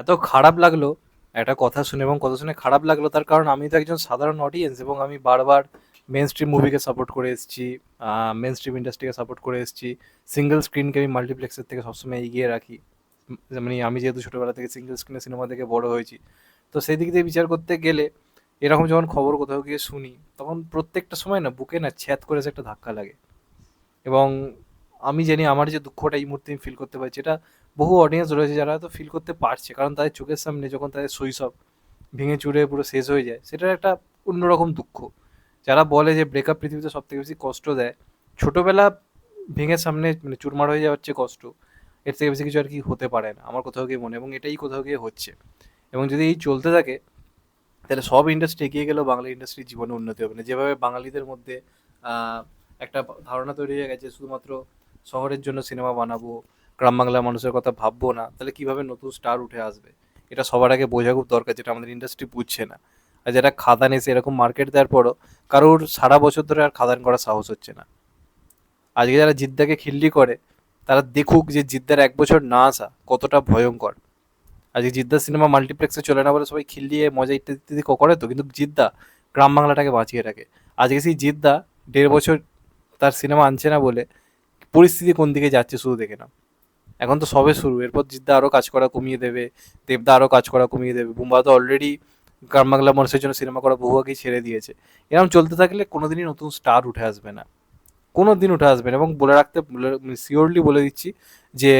এত খারাপ লাগল, একটা কথা শুনে এবং কথা শুনে খারাপ লাগল, তার কারণ আমি তো একজন সাধারণ অডিয়েন্স এবং আমি বারবার মেন স্ট্রিম মুভিকে সাপোর্ট করে এসেছি মেন স্ট্রিম ইন্ডাস্ট্রিকে সাপোর্ট করে এসেছি সিঙ্গেল স্ক্রিনকে আমি মাল্টিপ্লেক্সের থেকে সবসময় এগিয়ে রাখি মানে আমি যেহেতু ছোটোবেলা থেকে সিঙ্গেল স্ক্রিনে সিনেমা থেকে বড় হয়েছি, তো সেই দিক দিয়ে বিচার করতে গেলে এরকম যখন খবর কোথাও গিয়ে শুনি, তখন প্রত্যেকটা সময় না বুকে না ছ্যাত করে একটা ধাক্কা লাগে এবং আমি জানি আমার যে দুঃখটা এই মুহূর্তে আমি ফিল করতে পারছি। এটা বহু অডিয়েন্স রয়েছে যারা হয়তো ফিল করতে পারছে, কারণ তাদের চোখের সামনে যখন তাদের শৈশব ভেঙে চুরে পুরো শেষ হয়ে যায়, সেটার একটা অন্যরকম দুঃখ। যারা বলে যে ব্রেকআপ পৃথিবীতে সব থেকে বেশি কষ্ট দেয়, ছোটোবেলা ভেঙে সামনে মানে চুরমার হয়ে যাওয়ার চেয়ে কষ্ট, এর থেকে বেশি কিছু আর কি হতে পারে না, আমার কোথাও গিয়ে মনে এবং এটাই কোথাও গিয়ে হচ্ছে। এবং যদি এই চলতে থাকে, তাহলে সব ইন্ডাস্ট্রি এগিয়ে গেলেও বাংলা ইন্ডাস্ট্রির জীবনে উন্নতি হবে না। যেভাবে বাঙালিদের মধ্যে একটা ধারণা তৈরি হয়ে গেছে, শুধুমাত্র শহরের জন্য সিনেমা বানাবো, গ্রাম বাংলার মানুষের কথা ভাববো না, তাহলে কীভাবে নতুন স্টার উঠে আসবে? এটা সবার আগে বোঝা খুব দরকার, যেটা আমাদের ইন্ডাস্ট্রি বুঝছে না। আর যারা খাদান এসে এরকম মার্কেট দেওয়ার পরও কারোর সারা বছর ধরে আর খাদান করার সাহস হচ্ছে না। আজকে যারা জিদ্দাকে খিল্লি করে, তারা দেখুক যে জিদ্দার এক বছর না আসা কতটা ভয়ঙ্কর। আজকে জিদ্দা সিনেমা মাল্টিপ্লেক্সে চলে না বলে সবাই খিল্লিয়ে মজা ইত্যাদি ইত্যাদি করে তো, কিন্তু জিদ্দা গ্রাম বাংলাটাকে বাঁচিয়ে রাখে। আজকে সেই জিদ্দা দেড় বছর তার সিনেমা আনছে না বলে পরিস্থিতি কোন দিকে যাচ্ছে শুধু দেখে না এখন তো সবে শুরু। এরপর জিদ্দা আরও কাজ করা কমিয়ে দেবে, দেবদা আরও কাজ করা কমিয়ে দেবে। বুম্বা তো অলরেডি গ্রাম বাংলা মানুষের জন্য সিনেমা করা বহু আগেই ছেড়ে দিয়েছে। এরকম চলতে থাকলে কোনোদিনই নতুন স্টার উঠে আসবে না। কোনো দিন উঠে আসবে না। এবং বলে রাখতে শিওরলি বলে দিচ্ছি যে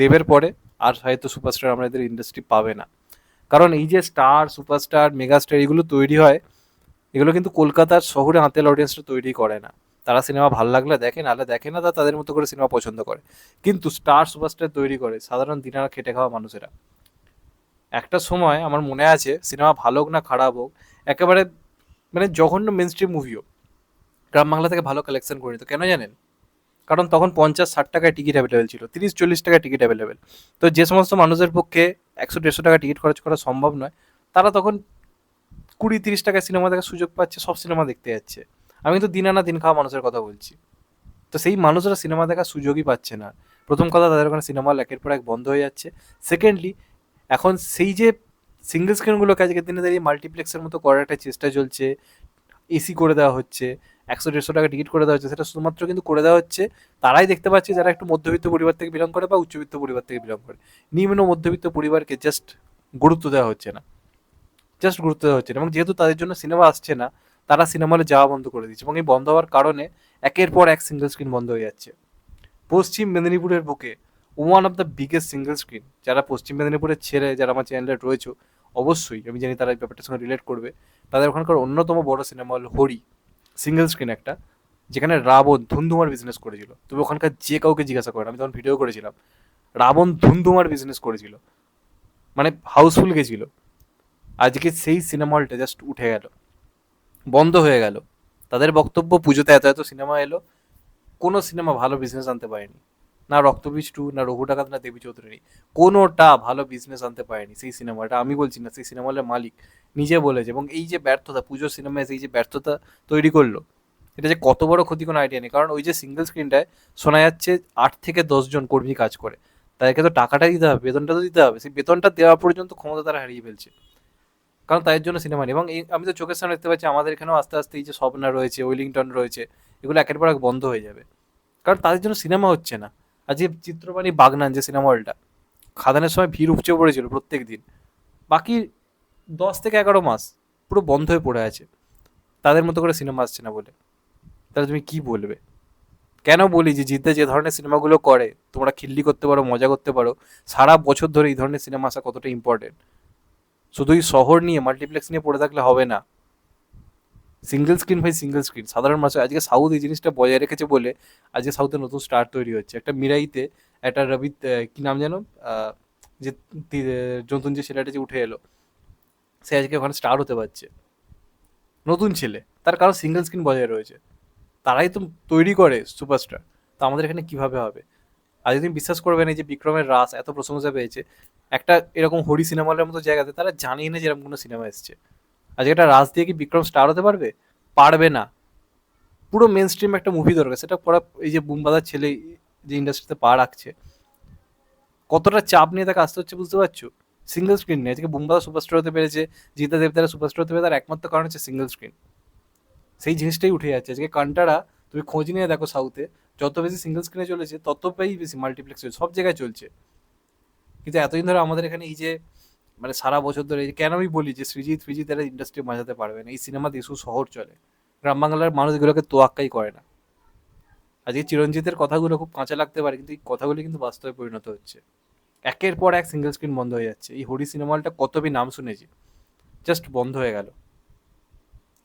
দেবের পরে আর হয়তো সুপারস্টার আমরা এদের ইন্ডাস্ট্রি পাবে না। কারণ এই যে স্টার সুপারস্টার মেগাস্টার এগুলো তৈরি হয়, এগুলো কিন্তু কলকাতার শহরে হাতের অডিয়েন্সটা তৈরি করে না। তারা সিনেমা ভালো লাগলে দেখে, নাহলে দেখে না, তা তাদের মতো করে সিনেমা পছন্দ করে। কিন্তু স্টার সুপারস্টার তৈরি করে, সাধারণ দিনারা খেটে খাওয়া মানুষেরা। একটা সময় আমার মনে আছে সিনেমা ভালো হোক না খারাপ হোক, একেবারে মানে জঘন্য মেন স্ট্রিম মুভিও গ্রাম বাংলা থেকে ভালো কালেকশন করে নিত, কেন জানেন? কারণ তখন পঞ্চাশ, ষাট টাকায় টিকিট অ্যাভেলেবেল ছিল, তিরিশ, চল্লিশ টাকায় টিকিট অ্যাভেলেবেল তো যে সমস্ত মানুষের পক্ষে একশো, দেড়শো টাকা টিকিট খরচ করা সম্ভব নয়, তারা তখন কুড়ি, তিরিশ টাকায় সিনেমা দেখার সুযোগ পাচ্ছে, সব সিনেমা দেখতে যাচ্ছে। আমি তো দিন আনা দিন খাওয়া মানুষের কথা বলছি। তো সেই মানুষরা সিনেমা দেখার সুযোগই পাচ্ছে না। প্রথম কথা, তাদের ওখানে সিনেমা একের পর এক বন্ধ হয়ে যাচ্ছে। সেকেন্ডলি এখন সেই যে সিঙ্গেল স্ক্রিনগুলোকে আজকের দিনে দাঁড়িয়ে মাল্টিপ্লেক্সের মতো করার একটা চেষ্টা চলছে। এসি করে দেওয়া হচ্ছে, একশো দেড়শো টাকা টিকিট করে দেওয়া হচ্ছে, সেটা শুধুমাত্র কিন্তু করে দেওয়া হচ্ছে। তারাই দেখতে পাচ্ছে যারা একটু মধ্যবিত্ত পরিবার থেকে বিলং করে বা উচ্চবিত্ত পরিবার থেকে বিলং করে। নিম্ন মধ্যবিত্ত পরিবারকে জাস্ট গুরুত্ব দেওয়া হচ্ছে না। জাস্ট গুরুত্ব দেওয়া হচ্ছে না এবং যেহেতু তাদের জন্য সিনেমা আসছে না তারা সিনেমা হলে যাওয়া বন্ধ করে দিচ্ছে এবং এই বন্ধ হওয়ার কারণে একের পর এক সিঙ্গেল স্ক্রিন বন্ধ হয়ে যাচ্ছে। পশ্চিম মেদিনীপুরের বুকে one of the biggest single screen যারা পশ্চিম মেদিনীপুরের ছেড়ে যারা আমার চ্যানেলে রয়েছে, অবশ্যই আমি জানি তারা এই ব্যাপারটার সঙ্গে রিলেট করবে। তাদের ওখানকার অন্যতম বড় cinema hall Hari single screen একটা, যেখানে রাবণ ধুমধুমার বিজনেস করেছিল। তুমি ওখানকার যে কাউকে জিজ্ঞাসা করেন আমি তখন ভিডিও করেছিলাম, রাবণ ধুমধুমার বিজনেস করেছিল। মানে হাউসফুল গেছিল। আজকে সেই সিনেমা হলটা জাস্ট উঠে গেল। বন্ধ হয়ে গেল। তাদের বক্তব্য পুজোতে এত এত সিনেমা এলো, কোনো সিনেমা ভালো বিজনেস আনতে পারেনি। না রক্তবীজ টু না রঘু ডাকাত, না দেবী চৌধুরী। কোনোটা ভালো বিজনেস আনতে পারেনি সেই সিনেমাটা। আমি বলছি না, সেই সিনেমা হলের মালিক নিজে বলেছে এবং এই যে ব্যর্থতা পুজোর সিনেমায় এই যে ব্যর্থতা তৈরি করল, এটা যে কত বড় ক্ষতি কোনো আইডিয়া নেই। কারণ ওই যে সিঙ্গেল স্ক্রিনটায় শোনা যাচ্ছে আট থেকে দশজন কর্মী কাজ করে। তাদেরকে তো টাকাটা দিতে হবে, বেতনটা তো দিতে হবে। সেই বেতনটা দেওয়া পর্যন্ত ক্ষমতা তারা হারিয়ে ফেলছে। কারণ তাদের জন্য সিনেমা নেই। এবং আমি তো চোখের সামনে দেখতে পাচ্ছি আমাদের এখানেও আস্তে আস্তে এই যে স্বপ্না রয়েছে, ওয়েলিংটন রয়েছে, এগুলো একের পর এক বন্ধ হয়ে যাবে। কারণ তাদের জন্য সিনেমা হচ্ছে না। আর যে চিত্রবাণী বাগনান, যে সিনেমা হলটা, খাদানের সময় ভিড় উপচে পড়েছিল প্রত্যেক দিন বাকি দশ থেকে এগারো মাস পুরো বন্ধ হয়ে পড়ে আছে। তাদের মতো করে সিনেমা আসছে না বলে। তাহলে তুমি কি বলবে? কেন বলি যে জিতে যে ধরনের সিনেমাগুলো করে, তোমরা খিল্লি করতে পারো, মজা করতে পারো, সারা বছর ধরে এই ধরনের সিনেমা আসা কতটা ইম্পর্টেন্ট শুধুই শহর নিয়ে মাল্টিপ্লেক্স নিয়ে পড়ে থাকলে হবে না। সিঙ্গেল স্ক্রিন ভাই সিঙ্গেল স্ক্রিন সাধারণ মানুষ, আজকে সাউথ এই জিনিসটা বজায় রেখেছে বলে আজকে সাউথে নতুন স্টার তৈরি হচ্ছে। একটা মিরাইতে একটা রবি কি নাম যেন যে নতুন যে ছেলেটা যে উঠে এলো, সে আজকে ওখানে স্টার হতে পারছে। নতুন ছেলে, তার কারণ সিঙ্গেল স্ক্রিন বজায় রয়েছে। তারাই তো তৈরি করে সুপারস্টার তো আমাদের এখানে কীভাবে হবে? আজ তুমি বিশ্বাস করবে না এই যে বিক্রমের রাস এত প্রশংসা পেয়েছে, একটা এরকম হরি সিনেমা হলের মতো জায়গাতে তারা জানেই না যে এরকম কোনো সিনেমা এসছে। আজকে একটা রাস দিয়ে কি বিক্রম স্টার হতে পারবে? পারবে না। পুরো মেন স্ট্রিম একটা মুভি দরকার, সেটা পড়া এই যে বুমবাদার ছেলে যে ইন্ডাস্ট্রিতে পা রাখছে, কতটা চাপ নিয়ে তাকে আসতে হচ্ছে বুঝতে পারছ? সিঙ্গেল স্ক্রিন নেই, আজকে বুম্বাদা সুপারস্টার হতে পেরেছে, জিতা দেবতারা সুপারস্টার হতে পেরে তার একমাত্র কারণ হচ্ছে সিঙ্গেল স্ক্রিন সেই জিনিসটাই উঠে যাচ্ছে। আজকে কান্টারা তুমি খোঁজ নিয়ে দেখো সাউথে, যত বেশি সিঙ্গেল স্ক্রিনে চলেছে ততটাই বেশি মাল্টিপ্লেক্স সব জায়গায় চলছে। কিন্তু এতদিন ধরে আমাদের এখানে এই যে মানে সারা বছর ধরে কেন আমি বলি যে সৃজিৎ ফ্রিজিৎ এরা ইন্ডাস্ট্রি মাঝাতে পারবে না, এই সিনেমা দেশু শহর চলে। গ্রাম বাংলার মানুষ এগুলোকে তোয়াক্কাই করে না। আজকে চিরঞ্জিতের কথাগুলো খুব কাঁচা লাগতে পারে, কিন্তু এই কথাগুলি কিন্তু বাস্তবে পরিণত হচ্ছে। একের পর এক সিঙ্গেল স্ক্রিন বন্ধ হয়ে যাচ্ছে। এই হরি সিনেমা হলটা কতবি নাম শুনেছি জাস্ট বন্ধ হয়ে গেল।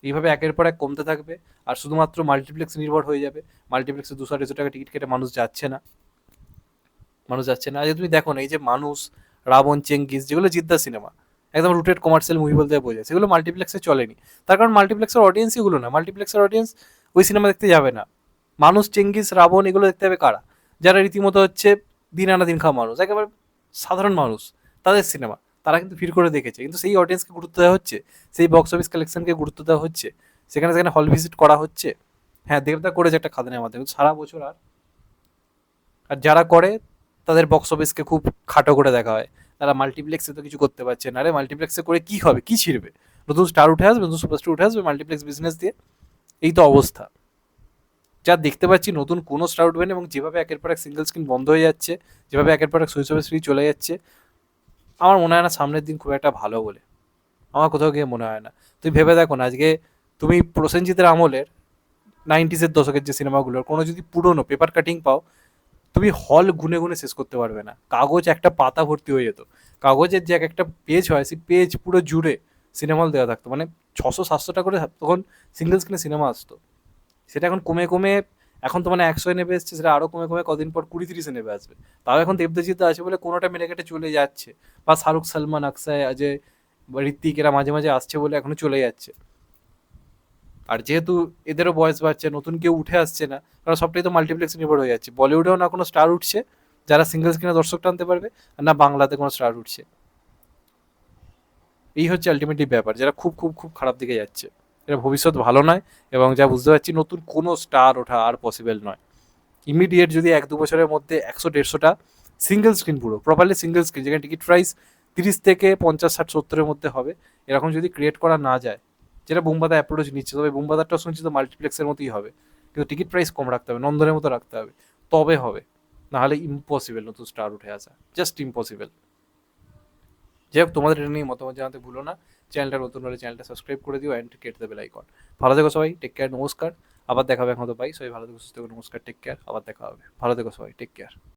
এইভাবে একের পর এক কমতে থাকবে আর শুধুমাত্র মাল্টিপ্লেক্স নির্ভর হয়ে যাবে। মাল্টিপ্লেক্সে দুশো আড়াইশো টাকা টিকিট কেটে মানুষ যাচ্ছে না। মানুষ যাচ্ছে না। আজকে তুমি দেখো না, এই যে মানুষ, রাবণ, চেঙ্গিস যেগুলো জিদ্দা সিনেমা একদম রুটেড কমার্শিয়াল মুভি বলতে বোঝায়, সেগুলো মাল্টিপ্লেক্সে চলেনি। তার কারণ মাল্টিপ্লেক্সের অডিয়েন্স এগুলো না। মাল্টিপ্লেক্সের অডিয়েন্স ওই সিনেমা দেখতে যাবে না। মানুষ, চেঙ্গিস, রাবণ এগুলো দেখতে হবে কারা? যারা রীতিমতো হচ্ছে দিন আনা দিন খাওয়া মানুষ, একেবারে সাধারণ মানুষ, তাদের সিনেমা তারা কিন্তু ভিড় করে দেখেছে। কিন্তু সেই অডিয়েন্সকে গুরুত্ব দেওয়া হচ্ছে, সেই বক্স অফিস কালেকশনকে গুরুত্ব দেওয়া হচ্ছে, সেখানে সেখানে হল ভিজিট করা হচ্ছে। হ্যাঁ দেবদা করেছে একটা খাদানের মাধ্যমে সারা বছর আর। আর যারা করে, তাদের বক্স অফিসকে খুব খাটো করে দেখা হয়। তারা মাল্টিপ্লেক্সে তো কিছু করতে পারছে না আরে মাল্টিপ্লেক্সে করে কি হবে? কি ছিড়বে? নতুন স্টার উঠে আসবে, নতুন সুপারস্টার উঠে আসবে মাল্টিপ্লেক্স বিজনেস দিয়ে। এই তো অবস্থা। যা দেখতে পাচ্ছি, নতুন কোনো স্টার উঠবে না এবং যেভাবে একের পর এক সিঙ্গেল স্ক্রিন বন্ধ হয়ে যাচ্ছে, যেভাবে একের পর এক শৈশবের স্ত্রী চলে যাচ্ছে আমার মনে হয় না সামনের দিন খুব একটা ভালো বলে। আমার কোথাও গিয়ে মনে হয় না। তুমি ভেবে দেখো না, আজকে তুমি প্রসেনজিতের আমলের নাইনটিসের দশকের যে সিনেমাগুলোর কোনো যদি পুরনো পেপার কাটিং পাও, তুমি হল গুনে গুনে শেষ করতে পারবে না। কাগজ একটা পাতা ভর্তি হয়ে যেত। কাগজের যে এক একটা পেজ হয়, সেই পেজ পুরো জুড়ে সিনেমা হল দেওয়া থাকতো। মানে ছশো সাতশোটা করে তখন সিঙ্গেল স্ক্রিনে সিনেমা আসতো। সেটা এখন কমে কমে এখন তো মানে একশোয় নেবে এসছে, সেটা আরও কমে কমে কদিন পর কুড়ি তিরিশে নেবে আসবে। তাও এখন দেবদাজিত আছে বলে কোনোটা মেরে কেটে চলে যাচ্ছে। বা শাহরুখ সালমান, আকসাই, অজয়, বা ঋত্বিক এরা মাঝে মাঝে আসছে বলে এখনও চলে যাচ্ছে। আর যেহেতু এদেরও বয়স বাড়ছে, নতুন কেউ উঠে আসছে না, কারণ সবটাই তো মাল্টিপ্লেক্স নির্ভর হয়ে যাচ্ছে। বলিউডেও না কোনো স্টার উঠছে, যারা সিঙ্গেল স্ক্রিনে দর্শক টানতে পারবে, আর না বাংলাতে কোনো স্টার উঠছে। এই হচ্ছে আলটিমেটলি ব্যাপার, যারা খুব খুব খুব খারাপ দিকে যাচ্ছে। এটা ভবিষ্যৎ ভালো নয় এবং যা বুঝতে পারছি নতুন কোনো স্টার ওঠা আর পসিবল নয়। ইমিডিয়েট যদি এক দু বছরের মধ্যে একশো দেড়শোটা সিঙ্গেল স্ক্রিন পুরো প্রপারলি সিঙ্গেল স্ক্রিন যেখানে টিকিট প্রাইস তিরিশ থেকে পঞ্চাশ, ষাট, সত্তরের মধ্যে হবে, এরকম যদি ক্রিয়েট করা না যায়, যেটা বুম্বাদা অ্যাপ্রোচ নিচ্ছে, তবে বুম্বাদারটাও শুনছি তো মাল্টিপ্লেক্সের মতোই হবে, কিন্তু টিকিট প্রাইস কম রাখতে হবে, নন্দনের মতো রাখতে হবে, তবে হবে, নাহলে ইম্পসিবল নতুন স্টার উঠে আসা জাস্ট ইম্পসিবল যাই হোক তোমাদের এটা নিয়ে মতামত জানাতে ভুলো না। চ্যানেলটা নতুন হলে চ্যানেলটা সাবস্ক্রাইব করে দিও অ্যান্ড কেটে দেবে আইকন ভালো থেকো সবাই টেক কেয়ার নমস্কার। আবার দেখাবে এখন তো পাই সবাই ভালো থেকো, সুস্থ নমস্কার টেক কেয়ার আবার দেখা হবে। ভালো থেকো সবাই টেক কেয়ার